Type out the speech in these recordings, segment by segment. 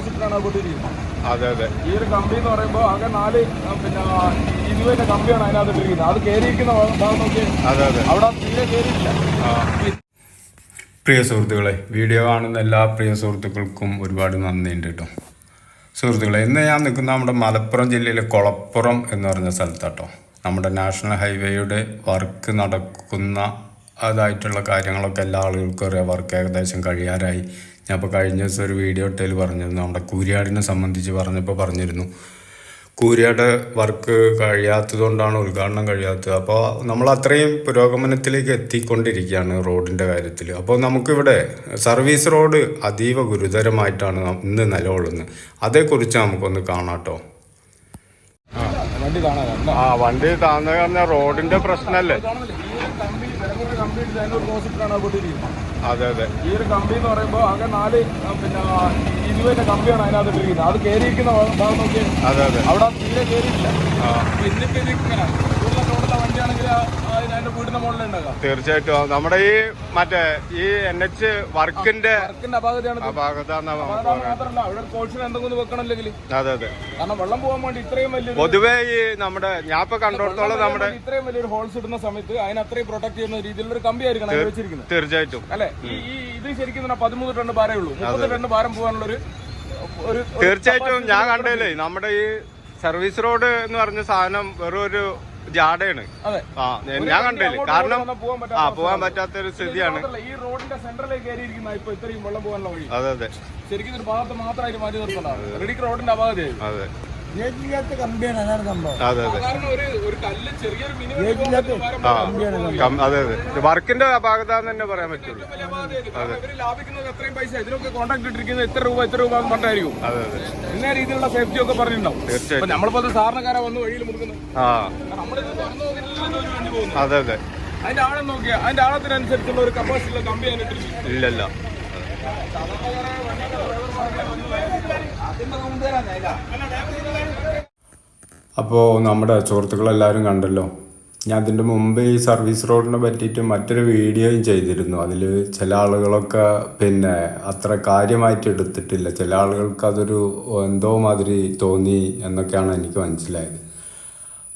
ഓപ്പോസിറ്റിലാണ് അത് അതെ അതെ. ഈ ഒരു കമ്പി എന്ന് പറയുമ്പോൾ ആകെ നാല് പിന്നെ ഇരുപതിന്റെ കമ്പിയാണ് അതിനകത്ത് ഇട്ടിരിക്കുന്നത് അത് കയറിയിരിക്കുന്ന ഭാഗം നോക്കി അതെ അതെ. അവിടെ തീരെ കയറിയില്ല പ്രിയ സുഹൃത്തുക്കളെ വീഡിയോ കാണുന്ന എല്ലാ പ്രിയ സുഹൃത്തുക്കൾക്കും ഒരുപാട് നന്ദിയുണ്ട് കേട്ടോ. സുഹൃത്തുക്കളെ ഇന്ന് ഞാൻ നിൽക്കുന്ന നമ്മുടെ മലപ്പുറം ജില്ലയിലെ കൊളപ്പുറം എന്ന് പറഞ്ഞ സ്ഥലത്താട്ടോ. നമ്മുടെ നാഷണൽ ഹൈവേയുടെ വർക്ക് നടക്കുന്ന അതായിട്ടുള്ള കാര്യങ്ങളൊക്കെ എല്ലാ ആളുകൾക്കും അറിയാം. വർക്ക് ഏകദേശം കഴിയാറായി. ഞാൻ ഇപ്പോൾ കഴിഞ്ഞ ദിവസം ഒരു വീഡിയോ ഇട്ടതിൽ പറഞ്ഞിരുന്നു. നമ്മുടെ കൂരിയാടിനെ സംബന്ധിച്ച് പറഞ്ഞപ്പോൾ പറഞ്ഞിരുന്നു. കൂരിയാട് വർക്ക് കഴിയാത്തതുകൊണ്ടാണ് ഉദ്ഘാടനം കഴിയാത്തത്. അപ്പോൾ നമ്മൾ അത്രയും പുരോഗമനത്തിലേക്ക് എത്തിക്കൊണ്ടിരിക്കുകയാണ് റോഡിന്റെ കാര്യത്തിൽ അപ്പോൾ നമുക്കിവിടെ സർവീസ് റോഡ് അതീവ ഗുരുതരമായിട്ടാണ് ഇന്ന് നിലകൊള്ളുന്നത്. അതേക്കുറിച്ച് നമുക്കൊന്ന് കാണാം വണ്ടി കാണാൻ ആ വണ്ടി താന്ന് പറഞ്ഞ റോഡിന്റെ പ്രശ്നമല്ലേ കാണുന്നില്ല ഈ ഒരു കമ്പി വണ്ടി കമ്പി ഇട്ടിട്ട് റോഡിന്റെ പ്രശ്നല്ലേ അത് അതെ അതെ. ഈ ഒരു കമ്പി എന്ന് പറയുമ്പോൾ ആകെ നാല് ആ, പിന്നെ ഇരുപതിന്റെ കമ്പിയാണ് അതിനകത്ത് ഇട്ടിരിക്കുന്നത്. അത് കയറിയിരിക്കുന്ന ഭാഗം നോക്കിയാൽ അതെ അതെ. അവിടെ തീരെ കയറിയിട്ടില്ല ആ. അതിന്റെ വീടിന്റെ മുകളിൽ ഉണ്ടാകാം തീർച്ചയായിട്ടും. നമ്മുടെ ഈ മറ്റേ ഈ എൻ എച്ച് വർക്കിന്റെ വർക്കിന്റെ അപാകതയാണ് അപാകത മാത്രമല്ല അവിടെ കോഴ്സിന് എന്തെങ്കിലും വെക്കണമല്ലെങ്കിൽ. അതെ അതെ. കാരണം വെള്ളം പോകാൻ വേണ്ടി ഇത്രയും വലിയ പൊതുവേ ഈ നമ്മുടെ ഞാൻ ഇപ്പൊ കണ്ടോടത്തോളം നമ്മുടെ ഇത്രയും വലിയൊരു ഹോൾസ് ഇടുന്ന സമയത്ത് അതിന് അത്രയും പ്രൊട്ടക്ട് ചെയ്യുന്ന രീതിയിലുള്ള ഒരു കമ്പി ആയിരിക്കണം അതിൽ വെച്ചിരിക്കുന്നത്. തീർച്ചയായിട്ടും. അല്ലെ? ഈ ഇത് ശരിക്കും പതിമൂന്ന് ടൺ ഭാരമേ ഉള്ളൂ. മുപ്പത് ടൺ ഭാരം പോകാനുള്ള ഒരു ഒരു ഒരു തീർച്ചയായിട്ടും ഞാൻ കണ്ടല്ലേ നമ്മുടെ ഈ സർവീസ് റോഡ് എന്ന് പറഞ്ഞ സാധനം വെറും ഒരു ജാടയാണ്. അതെ. ആ ഞാൻ കണ്ടില്ല. കാരണം ആ പോകാൻ പറ്റാത്ത ഒരു സ്ഥിതിയാണ്. ഈ റോഡിന്റെ സെന്ററിലേക്ക് കയറിയിരിക്കുന്ന ഇപ്പൊ ഇത്രയും വെള്ളം പോകാനുള്ള വഴി. അതെ അതെ. ശരിക്കും ഒരു ഭാഗത്ത് മാത്രമായിട്ട് മാറ്റി നിർത്തണം. റെഡിക്ക് റോഡിന്റെ അപാകതയായി. അതെ. ഏജില്ലാത്ത കമ്പിയാണ് അതാണ് സംഭവം. അതെ അതെ. കാരണം ഒരു ഒരു കല്ല് ചെറിയൊരു ഏജില്ലാത്ത മിനിമം ആ കം- അതെ അതെ. വർക്കിന്റെ അപാകത എന്ന് തന്നെ പറയാൻ പറ്റുള്ളൂ. ലാഭിക്കുന്നത് എത്രയും പൈസ. ഇതിനൊക്കെ കോൺടാക്ട് ഇട്ടിരിക്കുന്നത് എത്ര രൂപ എത്ര രൂപ കൊണ്ടായിരിക്കും അതെ അതെ. ഇന്ന രീതിയിലുള്ള സേഫ്റ്റി ഒക്കെ പറഞ്ഞിട്ടുണ്ടാവും. തീർച്ചയായിട്ടും. അപ്പൊ നമ്മളിപ്പോ അത് സാധാരണക്കാരെ വന്ന് വഴിയിൽ ആ. തുറന്നു ഒരു വണ്ടി പോകുന്നു. അതെ അതെ. അതിന്റെ ആഴം നോക്കിയാ അതിന്റെ ആഴത്തിനനുസരിച്ചുള്ള ഒരു കപ്പാസിറ്റിയുള്ള കമ്പി അതിനിട്ടിരിക്കും ഇല്ലല്ല. അപ്പോൾ നമ്മുടെ സുഹൃത്തുക്കളെല്ലാവരും കണ്ടല്ലോ. ഞാൻ അതിന്റെ മുമ്പ് ഈ സർവീസ് റോഡിനെ പറ്റിയിട്ട് മറ്റൊരു വീഡിയോയും ചെയ്തിരുന്നു. അതിൽ ചില ആളുകളൊക്കെ പിന്നെ അത്ര കാര്യമായിട്ട് എടുത്തിട്ടില്ല. ചില ആളുകൾക്ക് അതൊരു എന്തോ മാതിരി തോന്നി എന്നൊക്കെയാണ് എനിക്ക് മനസ്സിലായത്.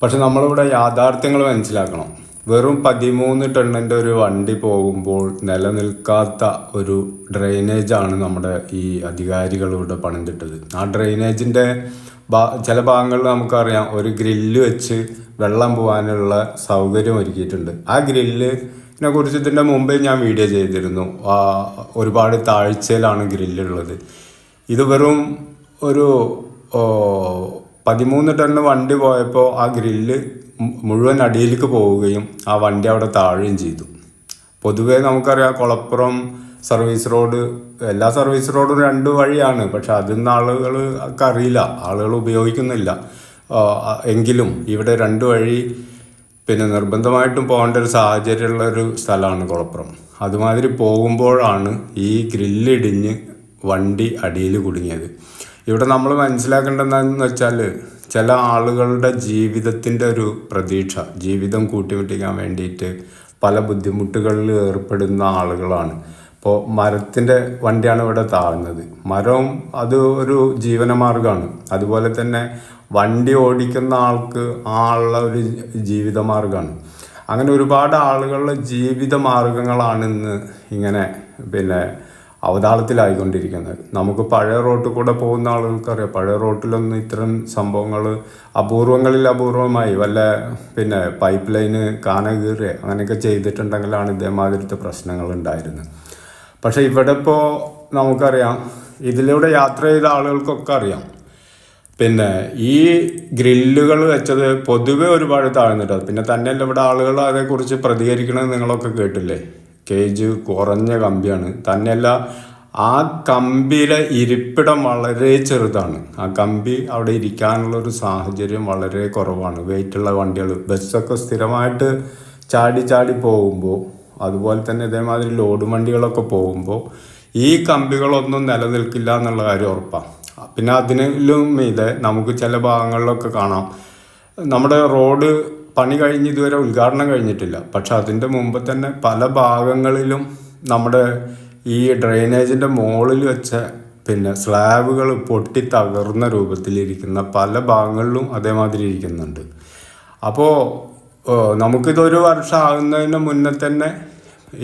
പക്ഷെ നമ്മളിവിടെ യാഥാർത്ഥ്യങ്ങൾ മനസ്സിലാക്കണം. വെറും പതിമൂന്ന് ടണ്ണിന്റെ ഒരു വണ്ടി പോകുമ്പോൾ നിലനിൽക്കാത്ത ഒരു ഡ്രെയിനേജാണ് നമ്മുടെ ഈ അധികാരികൾ ഇവിടെ പണിതിട്ടത്. ആ ഡ്രെയിനേജിന്റെ ചില ഭാഗങ്ങളിൽ നമുക്കറിയാം ഒരു ഗ്രില്ല് വെച്ച് വെള്ളം പോകാനുള്ള സൗകര്യം ഒരുക്കിയിട്ടുണ്ട്. ആ ഗ്രില്ലിനെ കുറിച്ച് ഇതിന്റെ മുമ്പേ ഞാൻ വീഡിയോ ചെയ്തിരുന്നു. ഒരുപാട് താഴ്ചയിലാണ് ഗ്രില്ലുള്ളത്. ഇത് വെറും ഒരു പതിമൂന്ന് ടണ്ണ് വണ്ടി പോയപ്പോൾ ആ ഗ്രില്ല് മുഴുവൻ അടിയിലേക്ക് പോവുകയും ആ വണ്ടി അവിടെ താഴുകയും ചെയ്തു. പൊതുവേ നമുക്കറിയാം കുളപ്പുറം സർവീസ് റോഡ് എല്ലാ സർവീസ് റോഡും രണ്ട് വഴിയാണ്. പക്ഷെ അതിന്ന് ആളുകൾ ആളുകൾക്ക് അറിയില്ല ആളുകൾ ഉപയോഗിക്കുന്നില്ല. എങ്കിലും ഇവിടെ രണ്ട് വഴി പിന്നെ നിർബന്ധമായിട്ടും പോകേണ്ട ഒരു സാഹചര്യമുള്ള ഒരു സ്ഥലമാണ് കുളപ്പുറം. അതുമാതിരി പോകുമ്പോഴാണ് ഈ ഗ്രില്ലിടിഞ്ഞ് വണ്ടി അടിയിൽ കുടുങ്ങിയത്. ഇവിടെ നമ്മൾ മനസ്സിലാക്കേണ്ടതെന്ന് വെച്ചാൽ ചില ആളുകളുടെ ജീവിതത്തിന്റെ ഒരു പ്രതീക്ഷ ജീവിതം കൂട്ടിമുട്ടിക്കാൻ വേണ്ടിയിട്ട് പല ബുദ്ധിമുട്ടുകളിൽ ഏർപ്പെടുന്ന ആളുകളാണ്. ഇപ്പോൾ മരത്തിന്റെ വണ്ടിയാണ് ഇവിടെ താഴ്ന്നത്. മരവും അത് ഒരു ജീവനമാർഗമാണ്. അതുപോലെ തന്നെ വണ്ടി ഓടിക്കുന്ന ആൾക്ക് ആ ഉള്ള ഒരു ജീവിതമാർഗമാണ്. അങ്ങനെ ഒരുപാട് ആളുകളുടെ ജീവിത മാർഗങ്ങളാണിന്ന് ഇങ്ങനെ പിന്നെ അവതാളത്തിലായിക്കൊണ്ടിരിക്കുന്നത്. നമുക്ക് പഴയ റോട്ടിൽ കൂടെ പോകുന്ന ആളുകൾക്കറിയാം. പഴയ റോട്ടിലൊന്നും ഇത്തരം സംഭവങ്ങൾ അപൂർവങ്ങളിൽ അപൂർവമായി വല്ല പിന്നെ പൈപ്പ് ലൈന് കാന കീറുക അങ്ങനെയൊക്കെ ചെയ്തിട്ടുണ്ടെങ്കിലാണ് ഇതേമാതിരത്തെ പ്രശ്നങ്ങൾ ഉണ്ടായിരുന്നത്. പക്ഷേ ഇവിടെ ഇപ്പോൾ നമുക്കറിയാം ഇതിലൂടെ യാത്ര ചെയ്ത ആളുകൾക്കൊക്കെ അറിയാം. പിന്നെ ഈ ഗ്രില്ലുകൾ വെച്ചത് പൊതുവെ ഒരുപാട് താഴ്ന്നിട്ടത് പിന്നെ തന്നെയല്ല ഇവിടെ ആളുകൾ അതേക്കുറിച്ച് പ്രതികരിക്കണമെന്ന് നിങ്ങളൊക്കെ കേട്ടില്ലേ? കേജ് കുറഞ്ഞ കമ്പിയാണ്. തന്നെയല്ല ആ കമ്പിയിലെ ഇരിപ്പിടം വളരെ ചെറുതാണ്. ആ കമ്പി അവിടെ ഇരിക്കാനുള്ള ഒരു സാഹചര്യം വളരെ കുറവാണ്. വെയിറ്റുള്ള വണ്ടികൾ. ബസ്സൊക്കെ സ്ഥിരമായിട്ട് ചാടി ചാടി പോകുമ്പോൾ അതുപോലെ തന്നെ ഇതേമാതിരി ലോഡ് വണ്ടികളൊക്കെ പോകുമ്പോൾ ഈ കമ്പികളൊന്നും നിലനിൽക്കില്ല എന്നുള്ള കാര്യം ഉറപ്പാണ്. പിന്നെ അതിനും മീതെ നമുക്ക് ചില ഭാഗങ്ങളിലൊക്കെ കാണാം. നമ്മുടെ റോഡ് പണി കഴിഞ്ഞ് ഇതുവരെ ഉദ്ഘാടനം കഴിഞ്ഞിട്ടില്ല. പക്ഷെ അതിന്റെ മുമ്പ് തന്നെ പല ഭാഗങ്ങളിലും നമ്മുടെ ഈ ഡ്രെയിനേജിന്റെ മുകളിൽ വെച്ച പിന്നെ സ്ലാബുകൾ പൊട്ടി തകർന്ന രൂപത്തിലിരിക്കുന്ന പല ഭാഗങ്ങളിലും അതേമാതിരി ഇരിക്കുന്നുണ്ട്. അപ്പോൾ നമുക്കിതൊരു വർഷം ആകുന്നതിന് മുന്നേ തന്നെ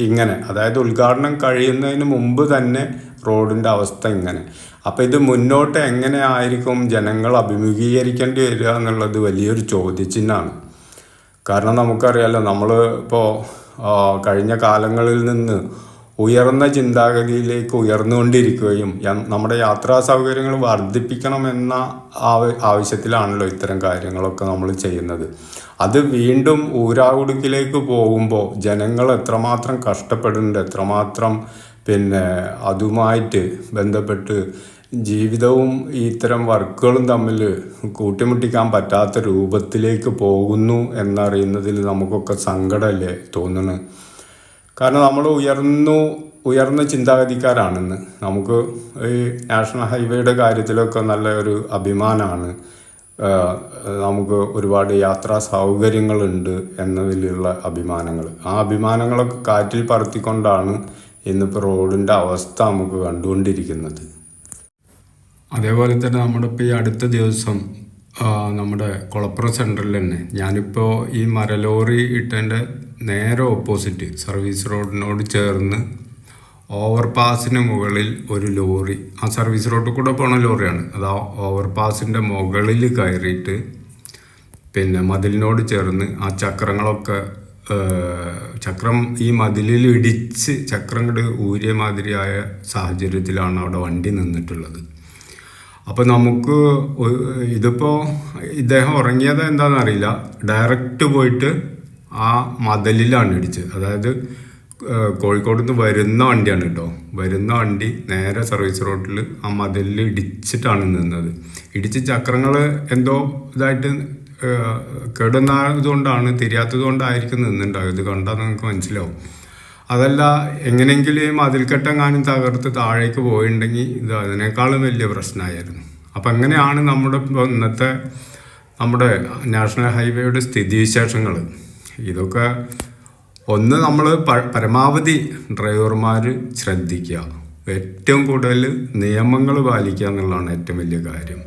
ഇങ്ങനെ അതായത് ഉദ്ഘാടനം കഴിയുന്നതിന് മുമ്പ് തന്നെ റോഡിന്റെ അവസ്ഥ ഇങ്ങനെ. അപ്പോൾ ഇത് മുന്നോട്ട് എങ്ങനെ ആയിരിക്കും ജനങ്ങൾ അഭിമുഖീകരിക്കേണ്ടി വരിക എന്നുള്ളത് വലിയൊരു ചോദ്യചിഹ്നമാണ്. കാരണം നമുക്കറിയാലോ നമ്മൾ ഇപ്പോൾ കഴിഞ്ഞ കാലങ്ങളിൽ നിന്ന് ഉയർന്ന ചിന്താഗതിയിലേക്ക് ഉയർന്നുകൊണ്ടിരിക്കുകയും നമ്മുടെ യാത്രാ സൗകര്യങ്ങൾ വർദ്ധിപ്പിക്കണമെന്ന ആവ ആവശ്യത്തിലാണല്ലോ ഇത്തരം കാര്യങ്ങളൊക്കെ നമ്മൾ ചെയ്യുന്നത്. അത് വീണ്ടും ഊരാകുടുക്കിലേക്ക് പോകുമ്പോൾ ജനങ്ങൾ എത്രമാത്രം കഷ്ടപ്പെടുന്നുണ്ട് എത്രമാത്രം പിന്നെ അതുമായിട്ട് ബന്ധപ്പെട്ട് ജീവിതവും ഇത്തരം വർക്കുകളും തമ്മിൽ കൂട്ടിമുട്ടിക്കാൻ പറ്റാത്ത രൂപത്തിലേക്ക് പോകുന്നു എന്നറിയുന്നതിൽ നമുക്കൊക്കെ സങ്കടമല്ലേ തോന്നുന്നു. കാരണം നമ്മൾ ഉയർന്നു ഉയർന്ന ചിന്താഗതിക്കാരാണെന്ന്. നമുക്ക് ഈ നാഷണൽ ഹൈവേയുടെ കാര്യത്തിലൊക്കെ നല്ല ഒരു അഭിമാനമാണ്. നമുക്ക് ഒരുപാട് യാത്രാ സൗകര്യങ്ങളുണ്ട് എന്നതിലുള്ള അഭിമാനങ്ങൾ. ആ അഭിമാനങ്ങളൊക്കെ കാറ്റിൽ പറത്തിക്കൊണ്ടാണ് ഇന്നിപ്പോൾ റോഡിന്റെ അവസ്ഥ നമുക്ക് കണ്ടുകൊണ്ടിരിക്കുന്നത്. അതേപോലെ തന്നെ നമ്മുടെ ഇപ്പോൾ ഈ അടുത്ത ദിവസം നമ്മുടെ കുളപ്പുറം സെന്ററിൽ തന്നെ ഞാനിപ്പോൾ ഈ മരലോറി ഇട്ടതിന്റെ നേരെ ഓപ്പോസിറ്റ് സർവീസ് റോഡിനോട് ചേർന്ന് ഓവർ പാസിന് മുകളിൽ ഒരു ലോറി ആ സർവീസ് റോഡിൽ കൂടെ പോണ ലോറിയാണ്. അത് ആ ഓവർ പാസിന്റെ മുകളിൽ കയറിയിട്ട് പിന്നെ മതിലിനോട് ചേർന്ന് ആ ചക്രങ്ങളൊക്കെ ചക്രം ഈ മതിലിൽ ഇടിച്ച് ചക്രം കൂടെ ഊരിയ മാതിരിയായ സാഹചര്യത്തിലാണ് അവിടെ വണ്ടി നിന്നിട്ടുള്ളത്. അപ്പോൾ നമുക്ക് ഇതിപ്പോൾ ഇദ്ദേഹം ഉറങ്ങിയത് എന്താണെന്ന് അറിയില്ല. ഡയറക്റ്റ് പോയിട്ട് ആ മതിലിലാണ് ഇടിച്ചത്. അതായത് കോഴിക്കോട് നിന്ന് വരുന്ന വണ്ടിയാണ് കേട്ടോ. വരുന്ന വണ്ടി നേരെ സർവീസ് റോഡിൽ ആ മതിലിൽ ഇടിച്ചിട്ടാണ് നിന്നത്. ഇടിച്ച് ചക്രങ്ങൾ എന്തോ ഇതായിട്ട് ഏഹ്, കേടുവന്നതുകൊണ്ടാണ് തിരിയാത്തത് കൊണ്ടായിരിക്കും നിന്നുണ്ടാവും ഇത് കണ്ടാൽ നിങ്ങൾക്ക് മനസ്സിലാവും. അതല്ല എങ്ങനെയെങ്കിലും അതിൽക്കെട്ടെങ്ങാനും തകർത്ത് താഴേക്ക് പോയിട്ടുണ്ടെങ്കിൽ ഇത് അതിനേക്കാളും വലിയ പ്രശ്നമായിരുന്നു. അപ്പം അങ്ങനെയാണ് നമ്മുടെ ഇന്നത്തെ നമ്മുടെ നാഷണൽ ഹൈവേയുടെ സ്ഥിതിവിശേഷങ്ങൾ. ഇതൊക്കെ ഒന്ന് നമ്മൾ പരമാവധി ഡ്രൈവർമാർ ശ്രദ്ധിക്കുക. ഏറ്റവും കൂടുതൽ നിയമങ്ങൾ പാലിക്കുക എന്നുള്ളതാണ് ഏറ്റവും വലിയ കാര്യം.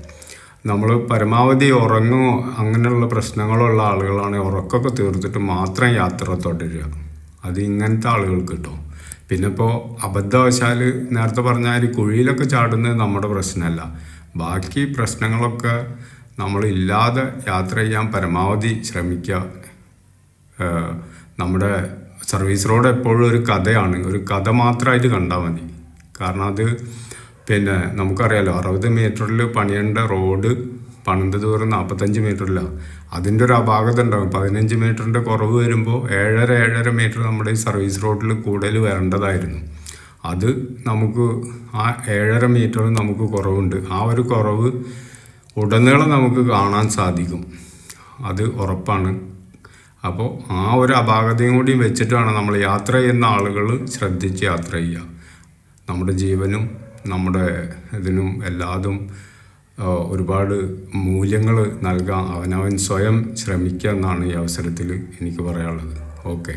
നമ്മൾ പരമാവധി ഉറങ്ങുമോ അങ്ങനെയുള്ള പ്രശ്നങ്ങളുള്ള ആളുകളാണെങ്കിൽ ഉറക്കമൊക്കെ തീർത്തിട്ട് മാത്രം യാത്ര തുടരുക. അത് ഇങ്ങനത്തെ ആളുകൾക്ക് കിട്ടും. പിന്നെ ഇപ്പോൾ അബദ്ധവശാൽ നേരത്തെ പറഞ്ഞാൽ കുഴിയിലൊക്കെ ചാടുന്നത് നമ്മുടെ പ്രശ്നമല്ല. ബാക്കി പ്രശ്നങ്ങളൊക്കെ നമ്മളില്ലാതെ യാത്ര ചെയ്യാൻ പരമാവധി ശ്രമിക്കുക. നമ്മുടെ സർവീസ് റോഡ് എപ്പോഴും ഒരു കഥയാണ്. ഒരു കഥ മാത്രമായിട്ട് കണ്ടാൽ മതി. കാരണം അത് പിന്നെ നമുക്കറിയാലോ അറുപത് മീറ്ററിൽ പണിയേണ്ട റോഡ് പണിത് ദൂരം നാൽപ്പത്തഞ്ച് മീറ്ററിലാണ് അതിന്റെ ഒരു അപാകത ഉണ്ടാകും പതിനഞ്ച് മീറ്ററിന്റെ കുറവ് വരുമ്പോൾ ഏഴര ഏഴര മീറ്റർ നമ്മുടെ ഈ സർവീസ് റോഡിൽ കൂടുതൽ വരേണ്ടതായിരുന്നു. അത് നമുക്ക് ആ ഏഴര മീറ്റർ നമുക്ക് കുറവുണ്ട്. ആ ഒരു കുറവ് ഉടനീളം നമുക്ക് കാണാൻ സാധിക്കും. അത് ഉറപ്പാണ്. അപ്പോൾ ആ ഒരു അപാകതയും കൂടി വെച്ചിട്ട് വേണം നമ്മൾ യാത്ര ചെയ്യുന്ന ആളുകൾ ശ്രദ്ധിച്ച് യാത്ര ചെയ്യുക. നമ്മുടെ ജീവനും നമ്മുടെ ഇതിനും എല്ലാതും ഒരുപാട് മൂല്യങ്ങൾ നൽകാൻ അവനവൻ സ്വയം ശ്രമിക്കുക എന്നാണ് ഈ അവസരത്തിൽ എനിക്ക് പറയാനുള്ളത്. ഓക്കെ.